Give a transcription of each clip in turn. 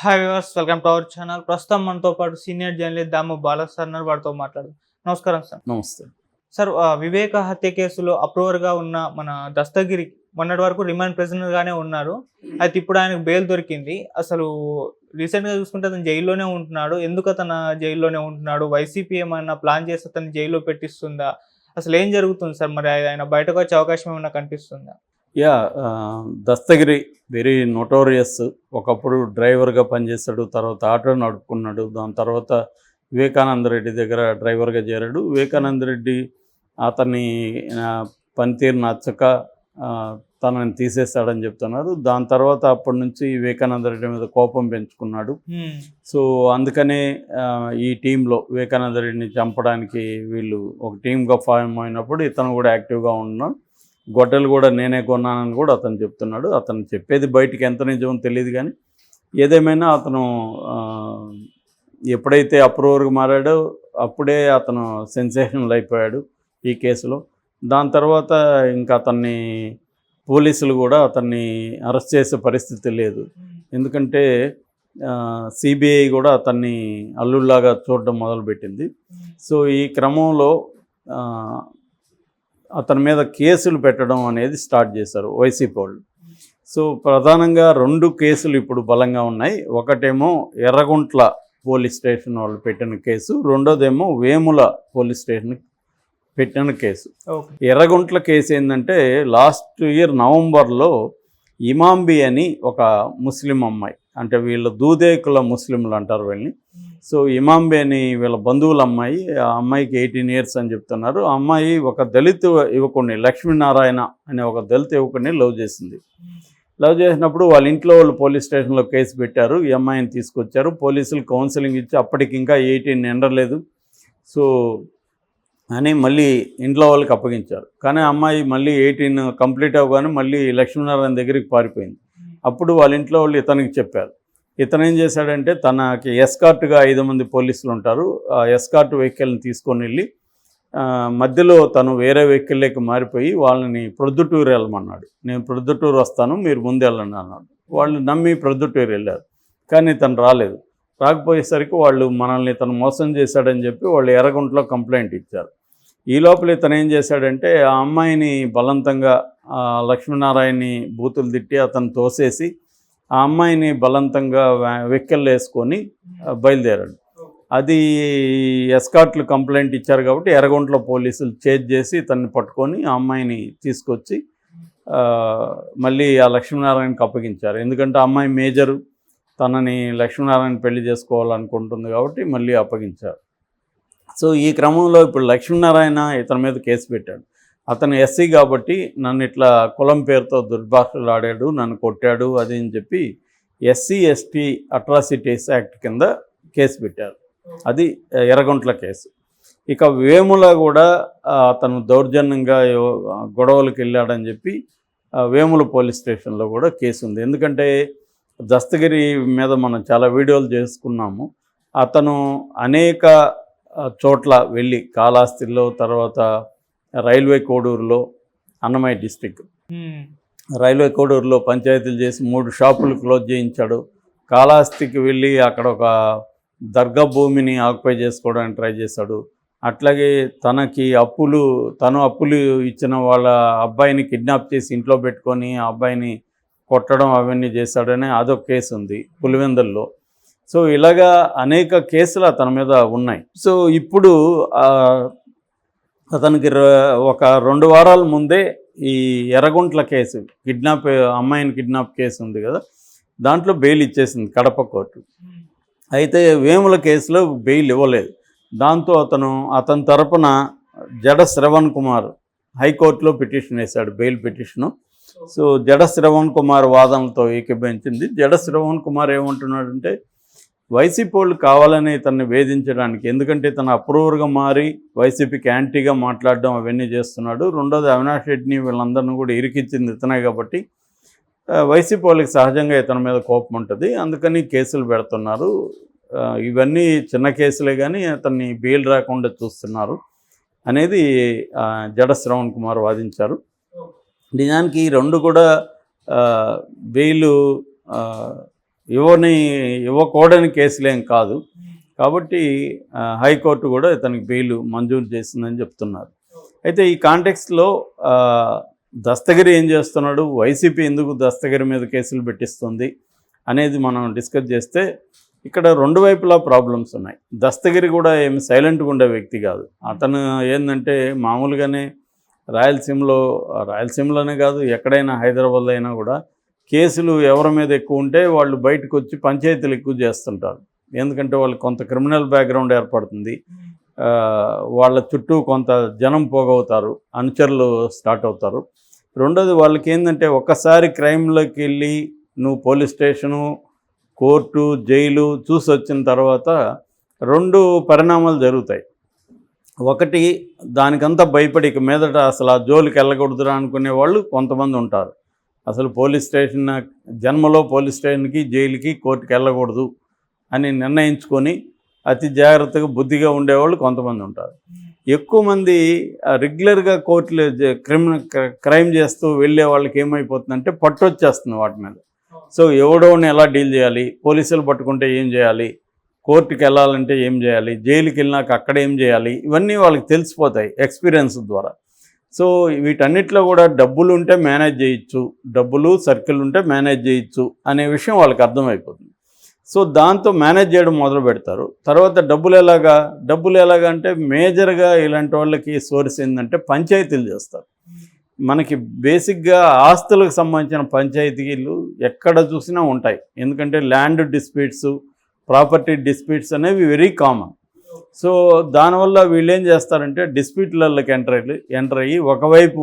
Hi viewers welcome to our channel ప్రస్తుతం మనతో పాటు senior journalist Damu Bala sir ఉన్నారు వారితో మాట్లాడు నమస్కారం సార్. నమస్తే. సార్ వివేక హత్య కేసులో అప్రూవర్గా ఉన్న మన దస్తగిరి మొన్నటి వరకు రిమాండ్ ప్రెసిడెంట్ గానే ఉన్నారు. అయితే ఇప్పుడు ఆయనకు బెయిల్ దొరికింది. అసలు రీసెంట్గా చూసుకుంటే అతను జైల్లోనే ఉంటున్నాడు. ఎందుకు అతను జైల్లోనే ఉంటున్నాడు? వైసీపీ ఏమన్నా ప్లాన్ చేసి అతను జైల్లో పెట్టిస్తుందా? అసలు ఏం జరుగుతుంది సార్? మరి ఆయన బయటకు వచ్చే అవకాశం ఏమైనా కనిపిస్తుందా? Yeah Dastagiri very notorious. ఒకప్పుడు డ్రైవర్గా పనిచేశాడు తర్వాత ఆటో నడుపుకున్నాడు దాని తర్వాత వివేకానంద రెడ్డి దగ్గర డ్రైవర్గా చేరాడు. వివేకానంద రెడ్డి అతన్ని ఆ, పనితీరు నచ్చక తనని తీసేస్తాడని చెప్తున్నారు. దాని తర్వాత అప్పటి నుంచి వివేకానంద రెడ్డి మీద కోపం పెంచుకున్నాడు. సో అందుకనే ఈ టీంలో వివేకానంద రెడ్డిని చంపడానికి వీళ్ళు ఒక టీమ్గా ఫామ్ అయినప్పుడు ఇతను కూడా యాక్టివ్గా ఉన్నాడు. గొడ్డలు కూడా నేనే కొన్నానని కూడా అతను చెప్తున్నాడు. అతను చెప్పేది బయటికి ఎంత నిజమో తెలియదు కానీ ఏదేమైనా అతను ఎప్పుడైతే అప్రూవర్గా మారాడో అప్పుడే అతను సెన్సేషనల్ అయిపోయాడు ఈ కేసులో. దాని తర్వాత ఇంకా అతన్ని పోలీసులు కూడా అతన్ని అరెస్ట్ చేసే పరిస్థితి లేదు. ఎందుకంటే సిబిఐ కూడా అతన్ని అల్లుల్లాగా చూడడం మొదలుపెట్టింది. సో ఈ క్రమంలో అతని మీద కేసులు పెట్టడం అనేది స్టార్ట్ చేశారు వైసీపీ వాళ్ళు. సో ప్రధానంగా రెండు కేసులు ఇప్పుడు బలంగా ఉన్నాయి. ఒకటేమో ఎర్రగుంట్ల పోలీస్ స్టేషన్ వాళ్ళు పెట్టిన కేసు రెండోదేమో వేముల పోలీస్ స్టేషన్ పెట్టిన కేసు. ఎర్రగుంట్ల కేసు ఏంటంటే లాస్ట్ ఇయర్ నవంబర్లో ఇమాంబి అని ఒక ముస్లిం అమ్మాయి అంటే వీళ్ళ దూదేకుల ముస్లింలు అంటారు వీళ్ళని సో ఇమాంబేని వీళ్ళ బంధువుల అమ్మాయి ఆ అమ్మాయికి ఎయిటీన్ ఇయర్స్ అని చెప్తున్నారు. ఆ అమ్మాయి ఒక దళిత యువకుడిని లక్ష్మీనారాయణ అనే ఒక దళిత యువకుడిని లవ్ చేసింది. లవ్ చేసినప్పుడు వాళ్ళ ఇంట్లో వాళ్ళు పోలీస్ స్టేషన్లో కేసు పెట్టారు. ఈ అమ్మాయిని తీసుకొచ్చారు. పోలీసులు కౌన్సిలింగ్ ఇచ్చి అప్పటికి ఇంకా ఎయిటీన్ ఎండలేదు. సో అని మళ్ళీ ఇంట్లో వాళ్ళకి అప్పగించారు. కానీ అమ్మాయి మళ్ళీ ఎయిటీన్ కంప్లీట్ అవ్వగానే మళ్ళీ లక్ష్మీనారాయణ దగ్గరికి పారిపోయింది. అప్పుడు వాళ్ళ ఇంట్లో వాళ్ళు ఇతనికి చెప్పారు. ఇతను ఏం చేశాడంటే తనకి ఎస్కార్ట్గా ఐదు మంది పోలీసులు ఉంటారు. ఆ ఎస్కార్ట్ వెహికల్ని తీసుకొని వెళ్ళి మధ్యలో తను వేరే వెహికల్లోకి మారిపోయి వాళ్ళని ప్రొద్దుటూరు వెళ్ళమన్నాడు. నేను ప్రొద్దుటూరు వస్తాను మీరు ముందు వెళ్ళండి అన్నాడు. వాళ్ళు నమ్మి ప్రొద్దుటూరు వెళ్ళారు. కానీ తను రాలేదు. రాకపోయేసరికి వాళ్ళు మనల్ని తను మోసం చేశాడని చెప్పి వాళ్ళు ఎర్రగుంటలో కంప్లైంట్ ఇచ్చారు. ఈ లోపల ఇతను ఏం చేశాడంటే ఆ అమ్మాయిని బలవంతంగా లక్ష్మీనారాయణని బూతులు తిట్టి అతను తోసేసి ఆ అమ్మాయిని బలవంతంగా వెక్కెళ్ళు వేసుకొని బయలుదేరాడు. అది ఎస్కాట్లు కంప్లైంట్ ఇచ్చారు కాబట్టి ఎర్రగుంటలో పోలీసులు చేజ్ చేసి ఇతన్ని పట్టుకొని ఆ అమ్మాయిని తీసుకొచ్చి మళ్ళీ ఆ లక్ష్మీనారాయణకి అప్పగించారు. ఎందుకంటే ఆ అమ్మాయి మేజరు తనని లక్ష్మీనారాయణ పెళ్ళి చేసుకోవాలనుకుంటుంది కాబట్టి మళ్ళీ అప్పగించారు. సో ఈ క్రమంలో ఇప్పుడు లక్ష్మీనారాయణ ఇతని మీద కేసు పెట్టాడు. అతను ఎస్సీ కాబట్టి నన్ను ఇట్లా కులం పేరుతో దుర్భాషలు ఆడాడు నన్ను కొట్టాడు అది అని చెప్పి ఎస్సీ ఎస్టీ అట్రాసిటీస్ యాక్ట్ కింద కేసు పెట్టారు. అది ఎర్రగుంట్ల కేసు. ఇక వేముల కూడా అతను దౌర్జన్యంగా గొడవలకు వెళ్ళాడని చెప్పి వేముల పోలీస్ స్టేషన్లో కూడా కేసు ఉంది. ఎందుకంటే దస్తగిరి మీద మనం చాలా వీడియోలు చేసుకున్నాము. అతను అనేక చోట్ల వెళ్ళి కాళహస్తిలో తర్వాత రైల్వే కోడూరులో అన్నమయ్య డిస్టిక్. రైల్వే కోడూరులో పంచాయతీలు చేసి మూడు షాపులు క్లోజ్ చేయించాడు. కాళహస్తికి వెళ్ళి అక్కడ ఒక దర్గా భూమిని ఆక్యుపై చేసుకోవడానికి ట్రై చేశాడు. అట్లాగే తనకి అప్పులు తను అప్పులు ఇచ్చిన వాళ్ళ అబ్బాయిని కిడ్నాప్ చేసి ఇంట్లో పెట్టుకొని ఆ అబ్బాయిని కొట్టడం అవన్నీ చేశాడని అదొక కేసు ఉంది పులివెందుల్లో. సో ఇలాగా అనేక కేసులు అతని మీద ఉన్నాయి. సో ఇప్పుడు అతనికి ఒక రెండు వారాల ముందే ఈ ఎర్రగుంట్ల కేసు కిడ్నాప్ అమ్మాయిని కిడ్నాప్ కేసు ఉంది కదా దాంట్లో బెయిల్ ఇచ్చేసింది కడప కోర్టు. అయితే వేముల కేసులో బెయిల్ ఇవ్వలేదు. దాంతో అతను అతని తరపున జడ శ్రవణ్ కుమార్ హైకోర్టులో పిటిషన్ వేశాడు బెయిల్ పిటిషను. సో జడ శ్రవణ్ కుమార్ వాదనలతో ఏకీభవించింది. జడ శ్రవణ్ కుమార్ ఏమంటున్నాడంటే వైసీపీ వాళ్ళు కావాలని తనని వేధించడానికి ఎందుకంటే తను అప్రూవర్గా మారి వైసీపీకి యాంటీగా మాట్లాడడం అవన్నీ చేస్తున్నాడు. రెండోది అవినాష్ రెడ్డిని వీళ్ళందరినీ కూడా ఇరికిచ్చింది ఇతనే కాబట్టి వైసీపీ వాళ్ళకి సహజంగా ఇతని మీద కోపం ఉంటుంది. అందుకని కేసులు పెడుతున్నారు. ఇవన్నీ చిన్న కేసులే కానీ అతన్ని బెయిల్ రాకుండా చూస్తున్నారు అనేది జడ శ్రవణ్ కుమార్ వాదించారు. నిజానికి ఈ రెండు కూడా బెయిలు ఇవ్వని ఇవ్వకూడని కేసులేం కాదు. కాబట్టి హైకోర్టు కూడా ఇతనికి బెయిల్ మంజూరు చేసిందని చెప్తున్నారు. అయితే ఈ కాంటెక్స్లో దస్తగిరి ఏం చేస్తున్నాడు? వైసీపీ ఎందుకు దస్తగిరి మీద కేసులు పెట్టిస్తుంది? అనేది మనం డిస్కస్ చేస్తే ఇక్కడ రెండు వైపులా ప్రాబ్లమ్స్ ఉన్నాయి. దస్తగిరి కూడా ఏమి సైలెంట్గా ఉండే వ్యక్తి కాదు. అతను ఏంటంటే మామూలుగానే రాయలసీమలో రాయలసీమలోనే కాదు ఎక్కడైనా హైదరాబాద్లో అయినా కూడా కేసులు ఎవరి మీద ఎక్కువ ఉంటే వాళ్ళు బయటకు వచ్చి పంచాయతీలు ఎక్కువ చేస్తుంటారు. ఎందుకంటే వాళ్ళు కొంత క్రిమినల్ బ్యాక్గ్రౌండ్ ఏర్పడుతుంది. వాళ్ళ చుట్టూ కొంత జనం పోగవుతారు. అనుచరులు స్టార్ట్ అవుతారు. రెండోది వాళ్ళకి ఏంటంటే ఒక్కసారి క్రైమ్లోకి వెళ్ళి నువ్వు పోలీస్ స్టేషను కోర్టు జైలు చూసి వచ్చిన తర్వాత రెండు పరిణామాలు జరుగుతాయి. ఒకటి దానికంతా భయపడి ఇక మీదట అసలు ఆ జోలికి వెళ్ళకూడదురా అనుకునే వాళ్ళు కొంతమంది ఉంటారు. అసలు పోలీస్ స్టేషన్ జన్మలో పోలీస్ స్టేషన్కి జైలుకి కోర్టుకి వెళ్ళకూడదు అని నిర్ణయించుకొని అతి జాగ్రత్తగా బుద్ధిగా ఉండేవాళ్ళు కొంతమంది ఉంటారు. ఎక్కువ మంది రెగ్యులర్గా కోర్టులో క్రిమినల్ క్రైమ్ చేస్తూ వెళ్ళే వాళ్ళకి ఏమైపోతుందంటే పట్టు వచ్చేస్తుంది వాటి మీద. సో ఎవడోని ఎలా డీల్ చేయాలి? పోలీసులు పట్టుకుంటే ఏం చేయాలి? కోర్టుకి వెళ్ళాలంటే ఏం చేయాలి? జైలుకి వెళ్ళినాక అక్కడ ఏం చేయాలి? ఇవన్నీ వాళ్ళకి తెలిసిపోతాయి ఎక్స్పీరియన్స్ ద్వారా. సో వీటన్నిటిలో కూడా డబ్బులు ఉంటే మేనేజ్ చేయొచ్చు డబ్బులు సర్కిల్ ఉంటే మేనేజ్ చేయొచ్చు అనే విషయం వాళ్ళకి అర్థమైపోతుంది. సో దాంతో మేనేజ్ చేయడం మొదలు పెడతారు. తర్వాత డబ్బులు ఎలాగా డబ్బులు ఎలాగా అంటే మేజర్గా ఇలాంటి వాళ్ళకి సోర్స్ ఏంటంటే పంచాయతీలు చేస్తారు. మనకి బేసిక్గా ఆస్తులకు సంబంధించిన పంచాయతీలు ఎక్కడ చూసినా ఉంటాయి. ఎందుకంటే ల్యాండ్ డిస్ప్యూట్స్ ప్రాపర్టీ డిస్ప్యూట్స్ అనేవి వెరీ కామన్. సో దానివల్ల వీళ్ళు ఏం చేస్తారంటే డిస్ప్యూట్లలోకి ఎంటర్ అయ్యి ఎంటర్ అయ్యి ఒకవైపు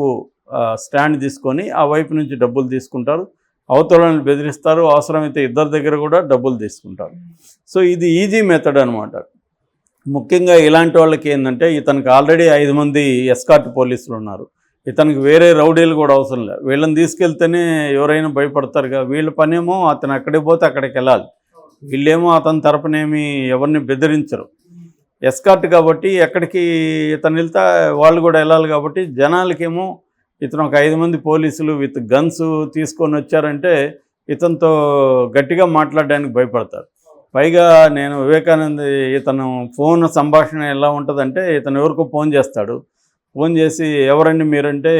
స్టాండ్ తీసుకొని ఆ వైపు నుంచి డబ్బులు తీసుకుంటారు. అవతలను బెదిరిస్తారు. అవసరమైతే ఇద్దరి దగ్గర కూడా డబ్బులు తీసుకుంటారు. సో ఇది ఈజీ మెథడ్ అనమాట ముఖ్యంగా ఇలాంటి వాళ్ళకి ఏంటంటే ఇతనికి ఆల్రెడీ ఐదు మంది ఎస్కాట్ పోలీసులు ఉన్నారు. ఇతనికి వేరే రౌడీలు కూడా అవసరం లేదు వీళ్ళని తీసుకెళ్తేనే ఎవరైనా భయపడతారుగా. వీళ్ళ పనేమో అతను అక్కడికి పోతే అక్కడికి వెళ్ళాలి. వీళ్ళేమో అతని తరపునేమి ఎవరిని బెదిరించరు. ఎస్కార్ట్ కాబట్టి ఎక్కడికి ఇతను వెళ్తా వాళ్ళు కూడా వెళ్ళాలి కాబట్టి జనాలకేమో ఇతను ఒక ఐదు మంది పోలీసులు విత్ గన్స్ తీసుకొని వచ్చారంటే ఇతనితో గట్టిగా మాట్లాడడానికి భయపడతారు. పైగా నేను వివేకానంద ఇతను ఫోన్ సంభాషణ ఎలా ఉంటుందంటే ఇతను ఎవరికో ఫోన్ చేస్తాడు. ఫోన్ చేసి ఎవరండి మీరంటే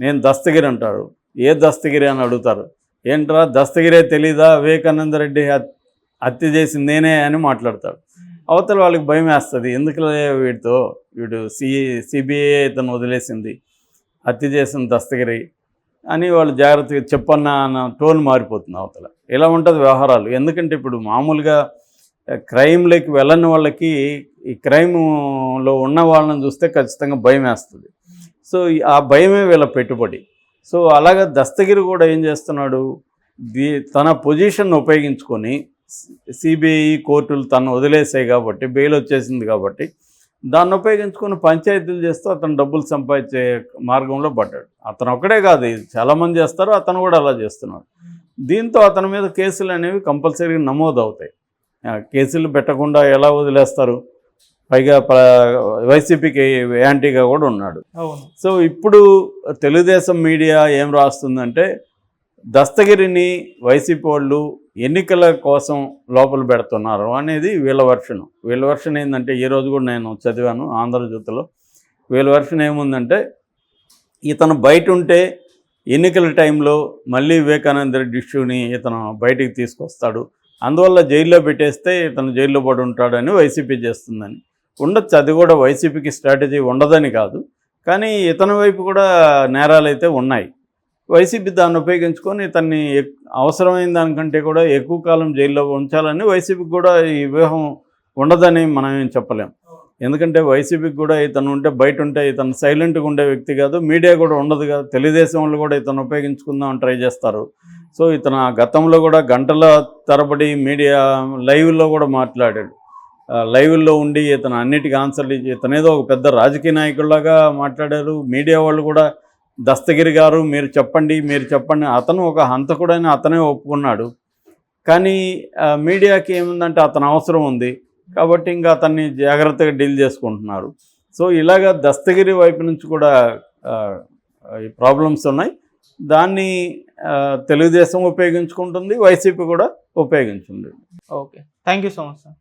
నేను దస్తగిరి అంటాడు ఏ దస్తగిరి అని అడుగుతారు. ఏంట్రా దస్తగిరే తెలీదా? వివేకానంద రెడ్డి హత్య చేసింది నేనే అని మాట్లాడతాడు. అవతల వాళ్ళకి భయం వేస్తుంది. ఎందుకులే వీడితో? వీడు సి సిబిఐ ఇతను వదిలేసింది. హత్య చేసిన దస్తగిరి అని వాళ్ళు జాగ్రత్తగా చెప్పన్నా అన్న టోన్ మారిపోతుంది అవతల. ఇలా ఉంటుంది వ్యవహారాలు. ఎందుకంటే ఇప్పుడు మామూలుగా క్రైమ్లోకి వెళ్ళని వాళ్ళకి ఈ క్రైమ్లో ఉన్న వాళ్ళని చూస్తే ఖచ్చితంగా భయం వేస్తుంది. సో ఆ భయమే వీళ్ళ పెట్టుబడి. సో అలాగా దస్తగిరి కూడా ఏం చేస్తున్నాడు? దీ తన పొజిషన్ ఉపయోగించుకొని సిబిఐ కోర్టులు తను వదిలేసాయి కాబట్టి బెయిల్ వచ్చేసింది కాబట్టి దాన్ని ఉపయోగించుకొని పంచాయతీలు చేస్తూ అతను డబ్బులు సంపాదించే మార్గంలో పడ్డాడు. అతను ఒక్కడే కాదు ఇది చాలామంది చేస్తారు అతను కూడా అలా చేస్తున్నాడు. దీంతో అతని మీద కేసులు అనేవి కంపల్సరీగా నమోదు అవుతాయి కేసులు పెట్టకుండా ఎలా వదిలేస్తారు? పైగా వైసీపీకి యాంటీగా కూడా ఉన్నాడు. సో ఇప్పుడు తెలుగుదేశం మీడియా ఏం రాస్తుందంటే దస్తగిరిని వైసీపీ వాళ్ళు ఎన్నికల కోసం లోపల పెడుతున్నారు అనేది వీళ్ళ వర్షన్. వీళ్ళ వర్షన్ ఏంటంటే ఈ రోజు కూడా నేను చదివాను ఆంధ్రజ్యోతిలో వీళ్ళ వర్షన్ ఏముందంటే ఇతను బయట ఉంటే ఎన్నికల టైంలో మళ్ళీ వివేకానంద రెడ్డి ఇష్యూని ఇతను బయటికి తీసుకొస్తాడు. అందువల్ల జైల్లో పెట్టేస్తే ఇతను జైల్లో పడి ఉంటాడని వైసీపీ చేస్తుందని. ఉండొచ్చు అది కూడా వైసీపీకి స్ట్రాటజీ ఉండదని కాదు. కానీ ఇతని వైపు కూడా నేరాలు అయితే ఉన్నాయి. వైసీపీ దాన్ని ఉపయోగించుకొని తన్ని ఎక్- అవసరమైన దానికంటే కూడా ఎక్కువ కాలం జైల్లో ఉంచాలని వైసీపీకి కూడా ఈ వ్యూహం ఉండదని మనం ఏం చెప్పలేం. ఎందుకంటే వైసీపీకి కూడా ఇతను ఉంటే బయట ఉంటే ఇతను సైలెంట్గా ఉండే వ్యక్తి కాదు మీడియా కూడా ఉండదు కదా తెలుగుదేశం వాళ్ళు కూడా ఇతను ఉపయోగించుకుందాం ట్రై చేస్తారు. సో ఇతను ఆ గతంలో కూడా గంటల తరబడి మీడియా లైవ్లో కూడా మాట్లాడాడు. లైవ్లో ఉండి ఇతను అన్నిటికీ ఆన్సర్లు ఇచ్చి ఇతను ఏదో ఒక పెద్ద రాజకీయ నాయకుల్లాగా మాట్లాడారు మీడియా వాళ్ళు కూడా దస్తగిరి గారు మీరు చెప్పండి మీరు చెప్పండి. అతను ఒక హంతకుడని అతనే ఒప్పుకున్నాడు. కానీ మీడియాకి ఏముందంటే అతను అవసరం ఉంది. కాబట్టి ఇంకా అతన్ని జాగ్రత్తగా డీల్ చేసుకుంటున్నారు. సో ఇలాగ దస్తగిరి వైపు నుంచి కూడా ప్రాబ్లమ్స్ ఉన్నాయి. దాన్ని తెలుగుదేశం ఉపయోగించుకుంటుంది వైసీపీ కూడా ఉపయోగించుంది. Okay. Thank you so much sir.